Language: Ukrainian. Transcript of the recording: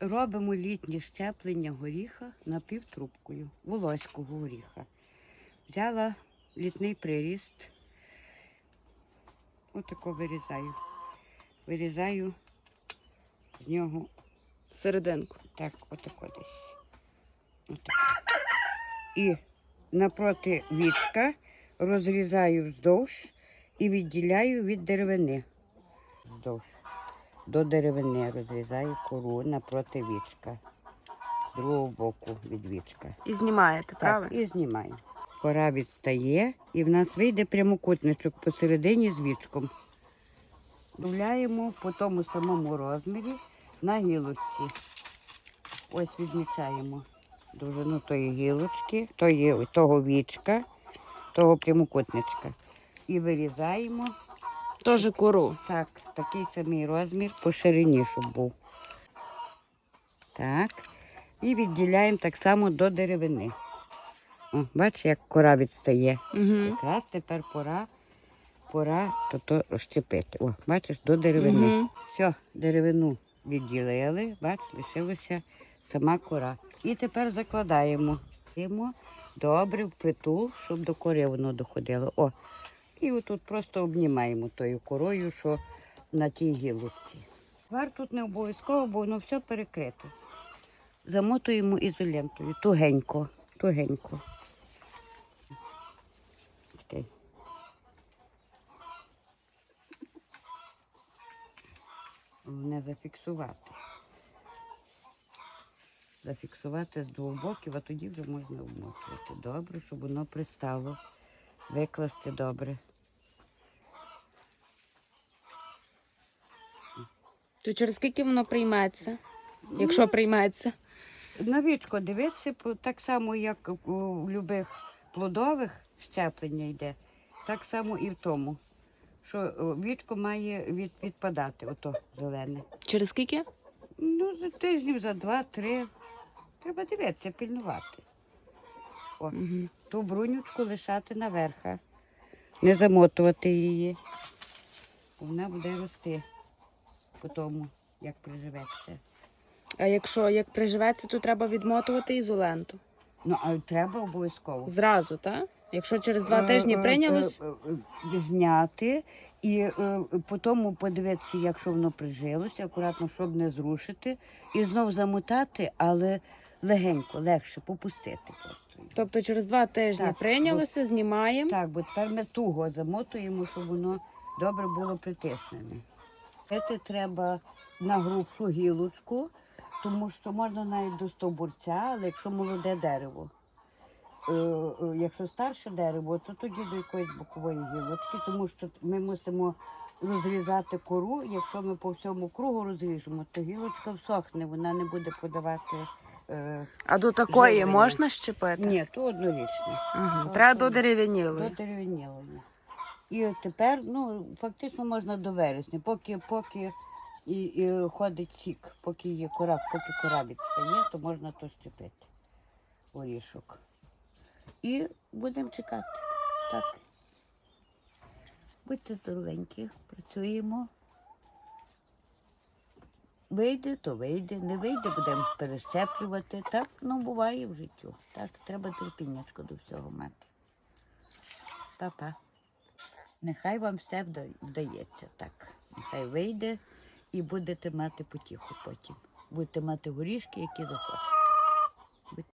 Робимо літнє щеплення горіха напівтрубкою, волоського горіха. Взяла літний приріст. Отако вирізаю. Вирізаю з нього Серединку. так, отако десь. Отако. І напроти вічка розрізаю вздовж і відділяю від деревини. Вздовж. До деревини розрізаю кору напроти вічка. Другого боку від вічка. І знімаєте, Так, і знімаю. Кора відстає, і в нас вийде прямокутничок посередині з вічком. Вставляємо по тому самому розмірі на гілочці. Ось відмічаємо довжину тої гілочки, тої, того вічка, того прямокутничка. І вирізаємо Теж кору. так, такий самий розмір по ширині, щоб був. Так. І відділяємо так само до деревини. О, бачиш, як кора відстає. Угу. Якраз тепер пора, пора то, то розчепити. О, бачиш, до деревини. Угу. Все, деревину відділили, бач, лишилася сама кора. І тепер закладаємо. Добре в притул, щоб до кори воно доходило. О, і отут просто обнімаємо тою корою, що на тій гілочці. Вар тут не обов'язково, бо воно все перекрите. Замотуємо ізолентою, тугенько, тугенько. Окей. Головне зафіксувати. Зафіксувати з двох боків, а тоді вже можна обмотувати. Добре, щоб воно пристало. Викласти добре. То через скільки воно прийметься? Якщо прийметься. На вічко дивитися, так само, як у любих плодових щеплення йде, так само і в тому, що вічко має від, відпадати, ото зелене. Через скільки? Ну, за тижнів, за два-три. Треба дивитися, пильнувати. О, Угу. ту брунючку лишати наверха, не замотувати її. Вона буде рости по тому, як приживеться. А якщо як приживеться, то треба відмотувати ізоленту. Ну, а треба обов'язково. Зразу, так? Якщо через два Е, тижні е, прийнялось, е, Зняти і е, потім подивитися, якщо воно прижилося, акуратно, щоб не зрушити, і знов замотати, але легенько, легше попустити. тобто через два тижні Так, прийнялося, знімаємо. Так, бо тепер ми туго замотуємо, щоб воно добре було притиснене. Це треба на грубшу гілочку, тому що можна навіть до стовбурця, але якщо молоде дерево. Е, е, Якщо старше дерево, то тоді до якоїсь бокової гілочки, тому що ми мусимо розрізати кору. Якщо ми по всьому кругу розріжемо, то гілочка всохне, вона не буде подавати. Е, А до такої Живлення. можна щепити? ні, то однорічне. Угу. Треба до це- дерев'янілої. до дерев'янілої. І тепер, ну, фактично можна до вересня, поки, поки і, і ходить сік, поки є кора, поки кора відстає, то можна то щепити. Орішок. І будемо чекати. Так. Будьте здоровенькі, працюємо. Вийде, то вийде, не вийде, будемо перещеплювати. Так, ну буває в життю. Так, треба терпіннячко до всього мати. Па-па. Нехай вам все вда- вдається так. Нехай вийде і будете мати потіху потім. Будете мати горішки, які захочете.